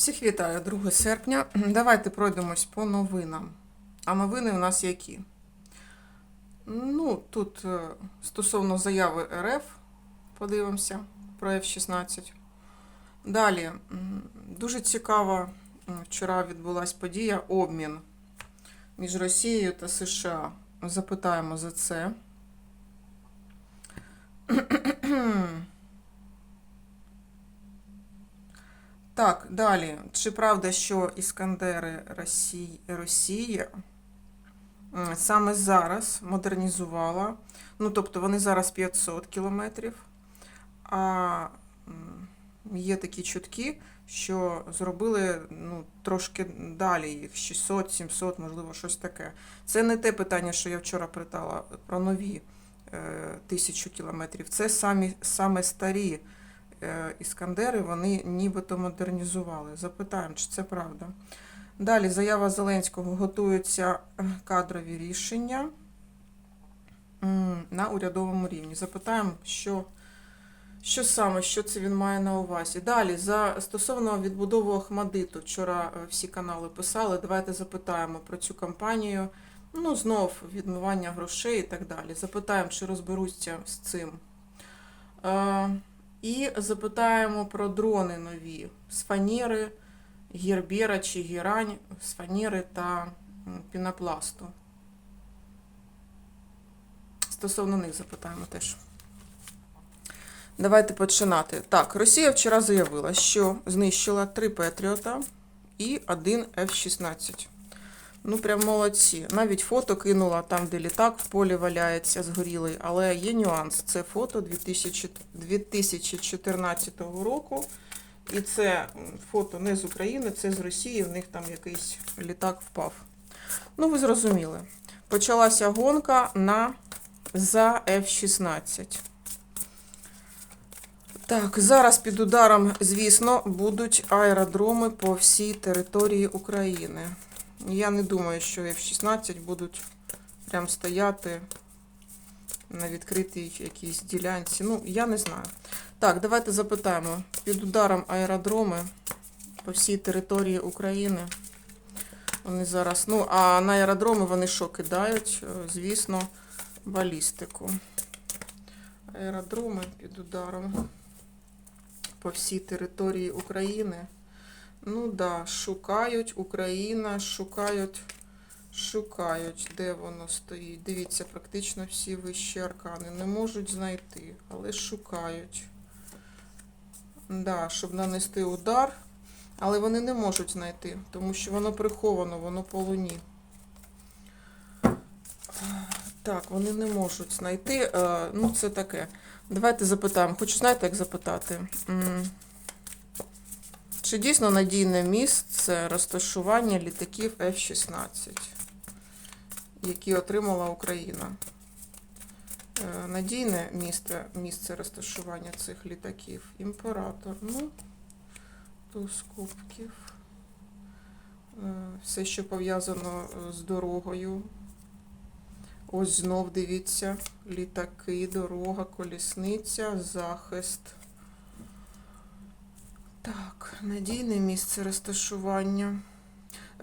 Всіх вітаю, 2 серпня. Давайте пройдемось по новинам. А новини у нас які? Ну, тут е, стосовно заяви РФ, подивимося про F-16. Далі, дуже цікава вчора відбулася подія обмін між Росією та США. Запитаємо за це. Так, далі. Чи правда, що іскандери Росії, Росія саме зараз модернізувала? Ну, тобто вони зараз 500 кілометрів, а є такі чутки, що зробили ну, трошки далі їх 600, 700, можливо, щось таке. Це не те питання, що я вчора питала про нові е, тисячу кілометрів. Це самі, саме старі іскандери, вони нібито модернізували. Запитаємо, чи це правда. Далі заява Зеленського готуються е, кадрові рішення на урядовому рівні. Запитаємо, що, що саме, що це він має на увазі. Далі, за стосовно відбудови Охмадиту, вчора е, всі канали писали. Давайте запитаємо про цю кампанію. Ну, знов відмивання грошей і так далі. Запитаємо, чи розберуться з цим. І запитаємо про дрони нові з фанери, гірбєра чи гірань, з фанери та пінопласту. Стосовно них запитаємо теж. Давайте починати. Так, Росія вчора заявила, що знищила три Петріота і один F-16. Ну, прям молодці. Навіть фото кинула там, де літак в полі валяється, згорілий. Але є нюанс. Це фото 2014 року. І це фото не з України, це з Росії. В них там якийсь літак впав. Ну, ви зрозуміли. Почалася гонка на за F-16. Так, зараз під ударом, звісно, будуть аеродроми по всій території України. Я не думаю, що F-16 будуть прям стояти на відкритій якійсь ділянці. Ну, я не знаю. Так, давайте запитаємо. Під ударом аеродроми по всій території України. Вони зараз. Ну, а на аеродроми вони що кидають? Е, Звісно, балістику. Аеродроми під ударом по всій території України. Ну да, шукають Україна, шукають, шукають, де воно стоїть. Дивіться, практично всі вищі аркани. Не можуть знайти, але шукають. Да, щоб нанести удар, але вони не можуть знайти, тому що воно приховано, воно по луні. Так, вони не можуть знайти. Е, Ну, це таке. Давайте запитаємо. Хочу, знаєте, як запитати? Чи дійсно надійне місце розташування літаків F-16, які отримала Україна? Е, Надійне місце, місце розташування цих літаків. Імператор. Ну, туз кубків. Е, Все, що пов'язано е, з дорогою. Ось знов дивіться. Літаки, дорога, колісниця, захист. Так, надійне місце розташування.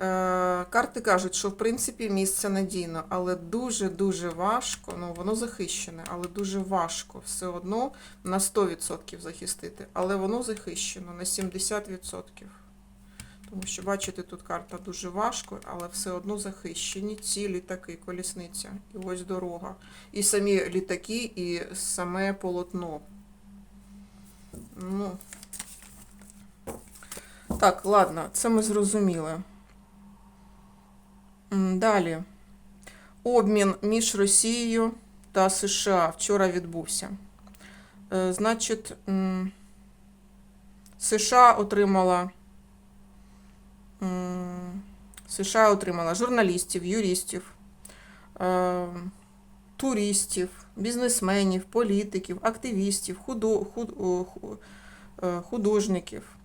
Е, карти кажуть, що в принципі місце надійно, але дуже-дуже важко, ну воно захищене, але дуже важко все одно на 100% захистити. Але воно захищено на 70%. Тому що, бачите, тут карта дуже важко, але все одно захищені ці літаки, колісниця. І ось дорога. І самі літаки, і саме полотно. Ну. Так, ладно, це ми зрозуміли. Далі. Обмін між Росією та США вчора відбувся. Е, Значить, США отримала. США отримала журналістів, юристів, е, туристів, бізнесменів, політиків, активістів, е, художників.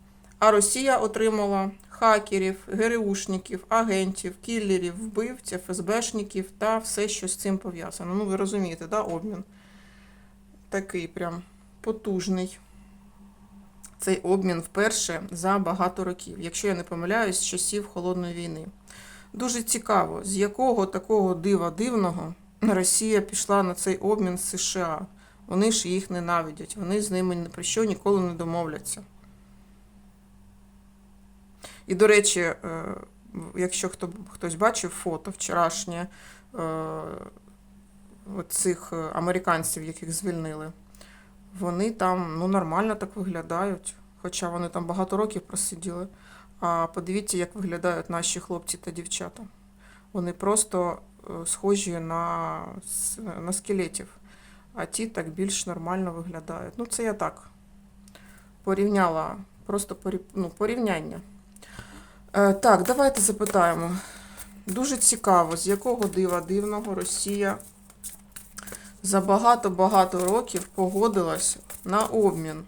А Росія отримала хакерів, ГРУшників, агентів, кіллерів, вбивців, ФСБшників та все, що з цим пов'язано. Ну, ви розумієте, да, обмін? Такий прям потужний. цей обмін вперше за багато років, якщо я не помиляюсь, з часів холодної війни. Дуже цікаво, з якого такого дива дивного Росія пішла на цей обмін з США. Вони ж їх ненавидять, вони з ними ні про що ніколи не домовляться. І, до речі, е, якщо хто, хтось бачив фото вчорашнє е, цих е, американців, яких звільнили, вони там ну, нормально так виглядають, хоча вони там багато років просиділи. А подивіться, як виглядають наші хлопці та дівчата. Вони просто схожі на, на скелетів, а ті так більш нормально виглядають. Ну, це я так порівняла, просто порів, ну, порівняння. Е, так, давайте запитаємо. Дуже цікаво, з якого дива дивного Росія за багато-багато років погодилась на обмін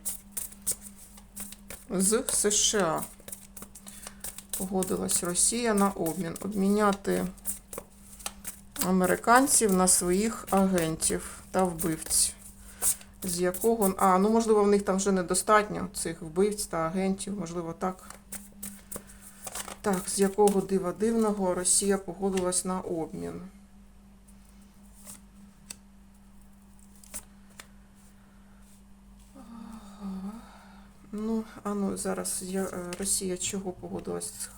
з США. Погодилась Росія на обмін. Обміняти американців на своїх агентів та вбивць. З якого. А, ну можливо, в них там вже недостатньо цих вбивць та агентів, можливо, так. Так, з якого дива дивного Росія погодилась на обмін. Ну, а ну зараз я, е, Росія чого погодилась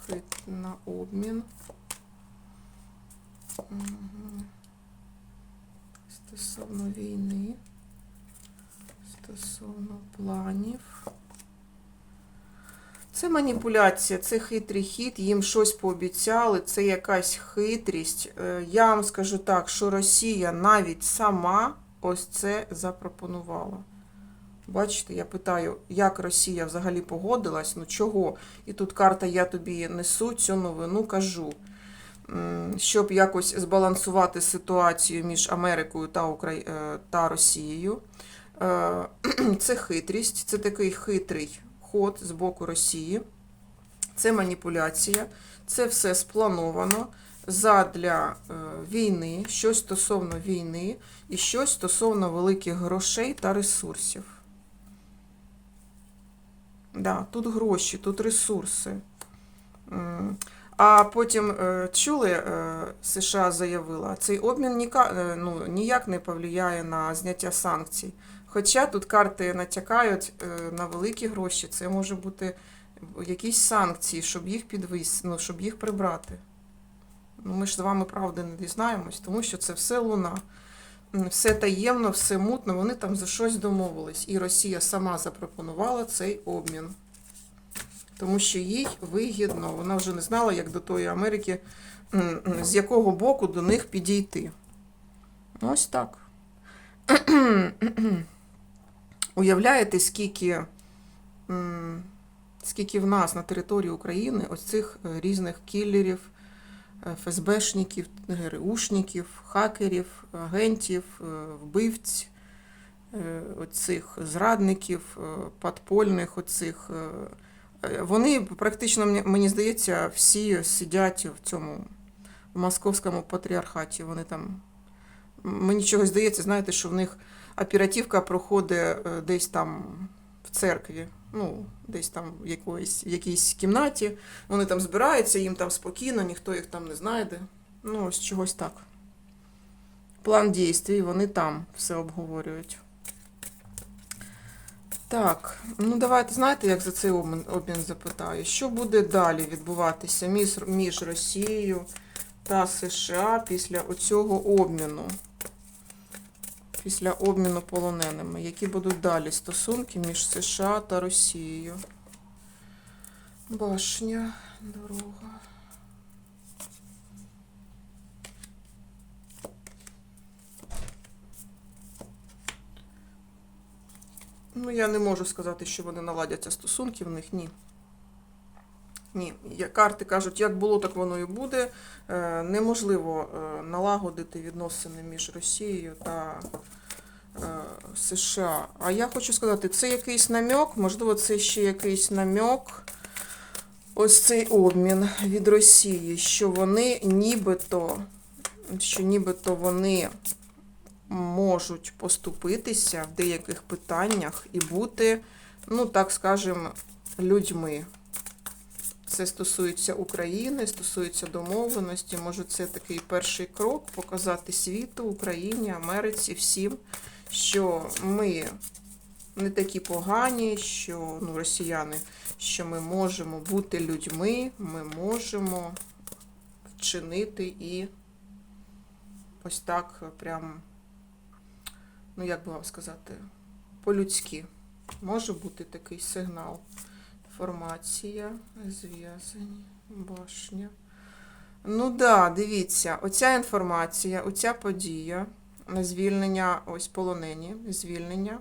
на обмін? Стосовно війни, стосовно планів. Це маніпуляція, це хитрий хід, їм щось пообіцяли, це якась хитрість. Е, Я вам скажу так, що Росія навіть сама ось це запропонувала. Бачите, я питаю, як Росія взагалі погодилась, ну чого? І тут карта Я тобі несу цю новину, кажу. Щоб якось збалансувати ситуацію між Америкою та, Украї... е, та Росією. Е, Це хитрість, це такий хитрий ход з боку Росії. Це маніпуляція, це все сплановано задля е, війни, щось стосовно війни і щось стосовно великих грошей та ресурсів. Да, тут гроші, тут ресурси. А потім е, чули, е, США заявила, цей обмін ну, ніяк не повлияє на зняття санкцій. Хоча тут карти натякають е, на великі гроші, це може бути якісь санкції, щоб їх підвис, ну, щоб їх прибрати. Ну, ми ж з вами правди не дізнаємось, тому що це все луна. Все таємно, все мутно, вони там за щось домовились. І Росія сама запропонувала цей обмін. Тому що їй вигідно, вона вже не знала, як до тої Америки, з якого боку до них підійти. Ось так. Уявляєте, скільки, скільки в нас на території України ось цих е, різних кілерів, е, ФСБшників, ГРУшників, хакерів, агентів, е, вбивць, оцих зрадників, подпольних оцих. Вони практично, мені здається, всі сидять в цьому в московському патріархаті. Вони там. Мені чогось здається, знаєте, що в них оперативка проходить е, десь там в церкві, ну, десь там в якоїсь, якійсь кімнаті. Вони там збираються, їм там спокійно, ніхто їх там не знайде. Ну, ось чогось так. План дійствій, вони там все обговорюють. Так, ну давайте знаєте, як за цей обмін, обмін запитаю. Що буде далі відбуватися між, між Росією та США після оцього обміну? Після обміну полоненими. Які будуть далі стосунки між США та Росією? Башня, дорога. Ну, я не можу сказати, що вони наладяться стосунки в них, ні. Ні, карти кажуть, як було, так воно і буде. Е, Неможливо е, налагодити відносини між Росією та е, США. А я хочу сказати, це якийсь намек, можливо, це ще якийсь намек. Ось цей обмін від Росії, що вони нібито, що нібито вони можуть поступитися в деяких питаннях і бути ну так скажемо, людьми. Це стосується України, стосується домовленості. Може, це такий перший крок показати світу, Україні, Америці, всім, що ми не такі погані, що ну, росіяни, що ми можемо бути людьми, ми можемо вчинити і ось так прям, ну як би вам сказати, по-людськи. Може бути такий сигнал. Інформація, зв'язані, башня. Ну да, дивіться, оця інформація, оця подія, звільнення, ось полонені, звільнення.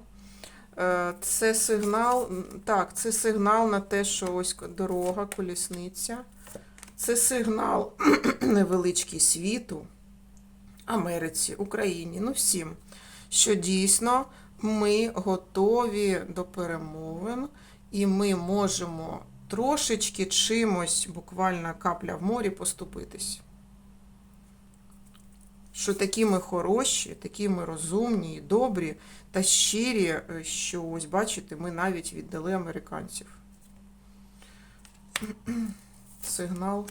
Е, Це сигнал, так, це сигнал на те, що ось дорога, колісниця. Це сигнал невеличкий світу, Америці, Україні, ну всім, що дійсно ми готові до перемовин, і ми можемо трошечки чимось, буквально капля в морі, поступитись. Що такі ми хороші, такі ми розумні і добрі та щирі, е, що ось бачите, ми навіть віддали американців. Сигнал.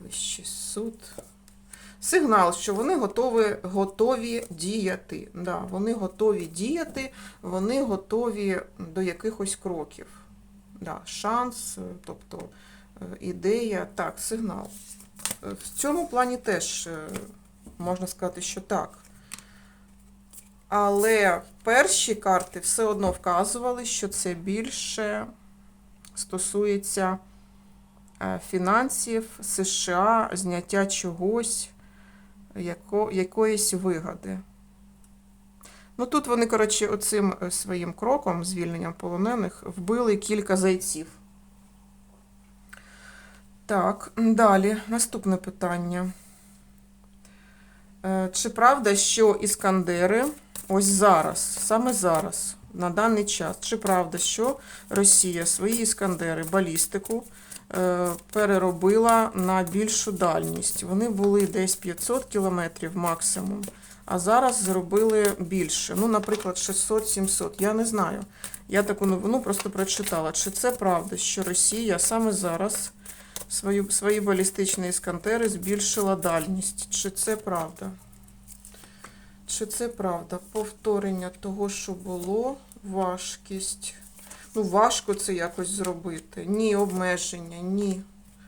Вищий суд. Сигнал, що вони готові, готові діяти. Да, вони готові діяти, вони готові до якихось кроків. Да, шанс, тобто е, ідея, так, сигнал. Е, В цьому плані теж е, можна сказати, що так. Але перші карти все одно вказували, що це більше стосується фінансів, США, зняття чогось, яко, якоїсь вигоди. Ну тут вони, коротше, оцим е, своїм кроком, звільненням полонених, вбили кілька зайців. Так, далі, наступне питання. Е, Чи правда, що іскандери ось зараз, саме зараз, на даний час, чи правда, що Росія свої іскандери, балістику переробила на більшу дальність? Вони були десь 500 кілометрів максимум, а зараз зробили більше. Ну, наприклад, 600-700. Я не знаю. Я таку новину просто прочитала. Чи це правда, що Росія саме зараз свої, свої балістичні іскандери збільшила дальність? Чи це правда? Чи це правда? Повторення того, що було, важкість. Ну, важко це якось зробити. Ні, обмеження, ні.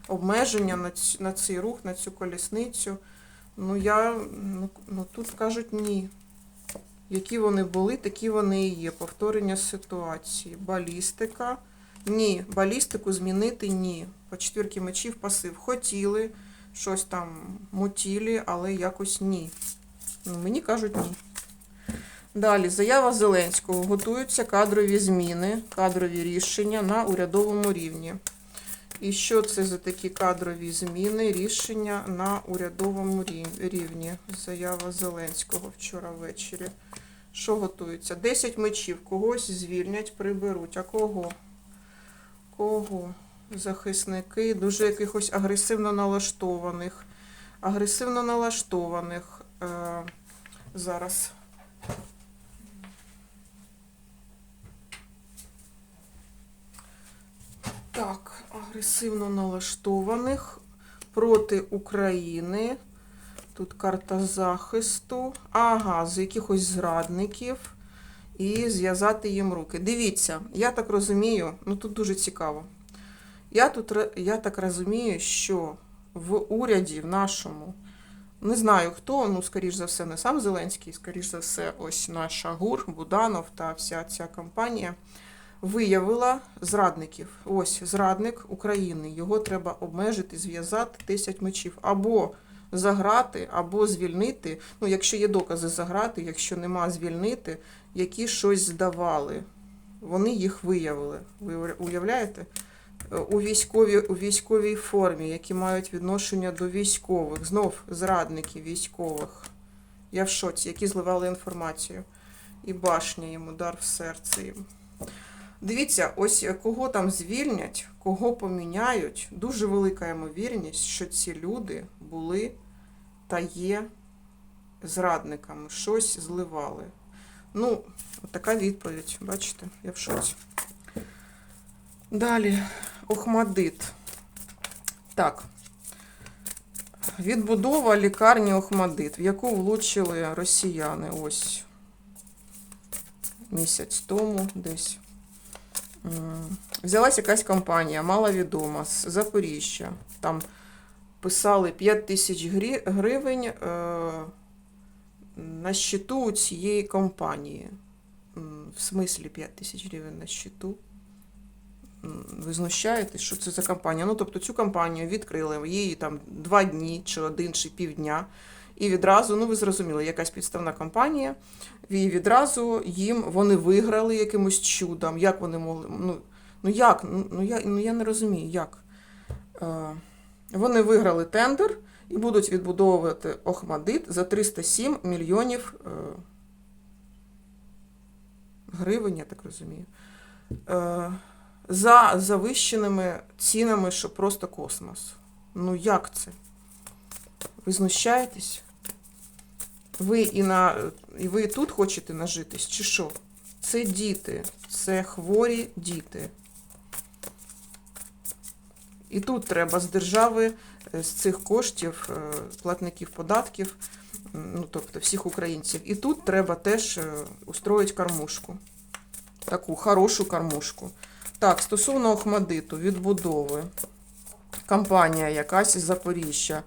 Обмеження на, ць, на цей рух, на цю колісницю. Ну, я, ну, ну тут кажуть ні. Які вони були, такі вони і є. Повторення ситуації. Балістика. Ні. Балістику змінити ні. По четвірки мечів пасив. Хотіли щось там мутілі, але якось ні. Ну, мені кажуть ні. Далі, заява Зеленського. Готуються кадрові зміни, кадрові рішення на урядовому рівні. І що це за такі кадрові зміни, рішення на урядовому рівні? Заява Зеленського вчора ввечері. Що готується? 10 мечів. Когось звільнять, приберуть. А кого? Кого? Захисники, дуже якихось агресивно налаштованих. Агресивно налаштованих. Е, зараз. Так, агресивно налаштованих проти України. Тут карта захисту. Ага, з якихось зрадників. І зв'язати їм руки. Дивіться, я так розумію, ну тут дуже цікаво. Я тут я так розумію, що в уряді в нашому, не знаю хто, ну, скоріш за все, не сам Зеленський, скоріш за все, ось наш Агур, Буданов та вся ця компанія виявила зрадників. Ось зрадник України. Його треба обмежити, зв'язати 10 мечів. Або заграти, або звільнити. Ну, якщо є докази заграти, якщо нема звільнити, які щось здавали. Вони їх виявили. Ви уявляєте? Е, У військовій, у військовій формі, які мають відношення до військових. Знов зрадники військових. Я в шоці, які зливали інформацію. І башня їм, удар в серце їм. Дивіться, ось кого там звільнять, кого поміняють. Дуже велика ймовірність, що ці люди були та є зрадниками, щось зливали. Ну, така відповідь. Бачите, я в шоці. Далі, Охмадит. Так. Відбудова лікарні Охмадит, в яку влучили росіяни ось місяць тому десь. Взялась якась компанія, маловідома, з Запоріжжя. Там писали 5 тисяч грі- гривень е, на щиту цієї компанії. В смислі 5 тисяч гривень на щиту. Ви знущаєтесь, що це за компанія? Ну, тобто цю компанію відкрили, її там два дні, чи один, чи півдня. І відразу, ну ви зрозуміли, якась підставна компанія, і відразу їм вони виграли якимось чудом. Як вони могли. Ну, ну як? Ну, ну, я, ну я не розумію, як. Е, вони виграли тендер і будуть відбудовувати Охмадит за 307 мільйонів е, гривень, я так розумію. Е, за завищеними цінами, що просто космос. Ну як це? Ви знущаєтесь? Ви і на і ви тут хочете нажитись, чи що? Це діти, це хворі діти. І тут треба з держави, е, з цих коштів, е, платників податків, ну тобто всіх українців. І тут треба теж е, устроїть кормушку. Таку хорошу кормушку. Так, стосовно Охмадиту, відбудови. Компанія якась із Запоріжжя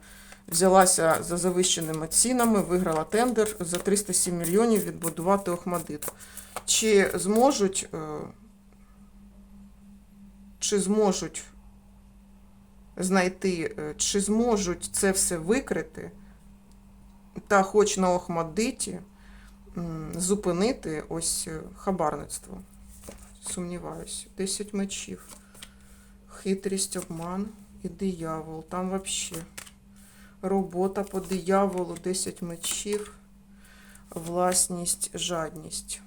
взялася за завищеними цінами, виграла тендер за 307 мільйонів відбудувати Охмадит. Чи зможуть, е, чи зможуть знайти, е, чи зможуть це все викрити, та хоч на Охмадиті зупинити ось е, хабарництво? Сумніваюся. 10 мечів. Хитрість, обман і диявол. Там взагалі робота по дияволу, 10 мечів, власність, жадність.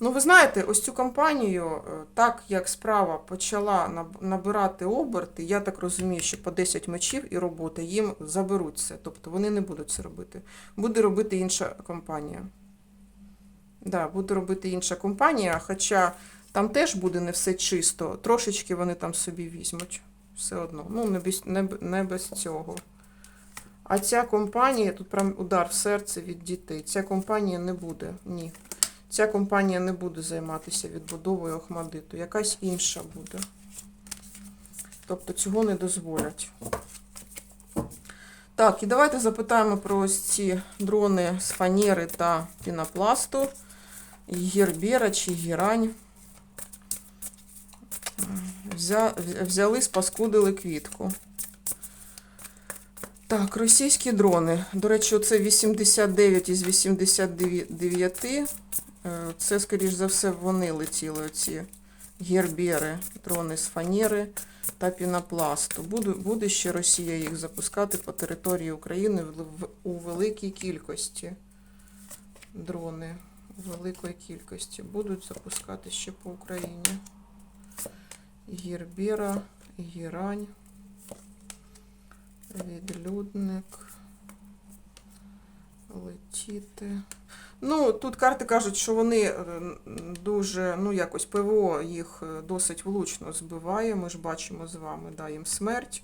Ну, ви знаєте, ось цю компанію, е, так як справа почала набирати оберти, я так розумію, що по 10 мечів і робота їм заберуть це. Тобто вони не будуть це робити. Буде робити інша компанія. Да, буде робити інша компанія, хоча там теж буде не все чисто. Трошечки вони там собі візьмуть. Все одно. Ну, не без, не, не без цього. А ця компанія, тут прям удар в серце від дітей. Ця компанія не буде. Ні. Ця компанія не буде займатися відбудовою Охмадиту. Якась інша буде. Тобто цього не дозволять. Так, і давайте запитаємо про ось ці дрони з фанери та пінопласту. Гербера чи герань. Взя, взяли, спаскудили квітку. Так, російські дрони. До речі, оце 89 із 89. Е, Це, скоріш за все, вони летіли, оці гербери, дрони з фанери та пінопласту. Буде, буде ще Росія їх запускати по території України у великій кількості. Дрони у великої кількості будуть запускати ще по Україні. Гербера, герань, відлюдник, летіти. Ну, тут карти кажуть, що вони е, дуже, ну якось ПВО їх е, досить влучно збиває. Ми ж бачимо з вами, да, їм смерть.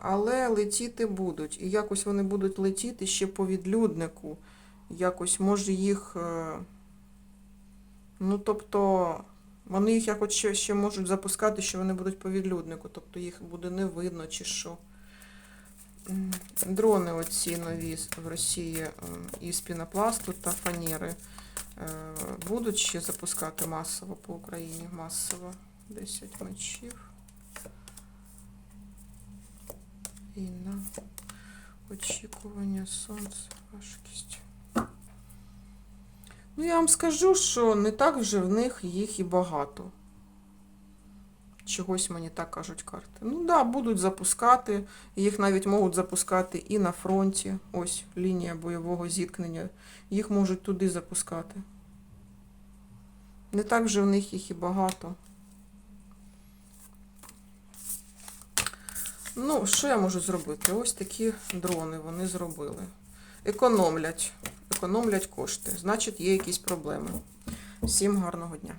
Але летіти будуть. І якось вони будуть летіти ще по відлюднику. Якось може їх. е, Ну, тобто, вони їх якось ще, ще можуть запускати, що вони будуть по відлюднику. Тобто їх буде не видно чи що. Дрони оці нові в Росії е, із пінопласту та фанери е, будуть ще запускати масово по Україні. Масово. 10 мечів. Війна. Очікування, сонце, важкість. Ну, я вам скажу, що не так вже в них їх і багато. Чогось мені так кажуть карти. Ну да, будуть запускати. Їх навіть можуть запускати і на фронті. Ось лінія бойового зіткнення. Їх можуть туди запускати. Не так вже в них їх і багато. Ну, що я можу зробити? Ось такі дрони вони зробили. Економлять. Економлять кошти. Значить, є якісь проблеми. Всім гарного дня.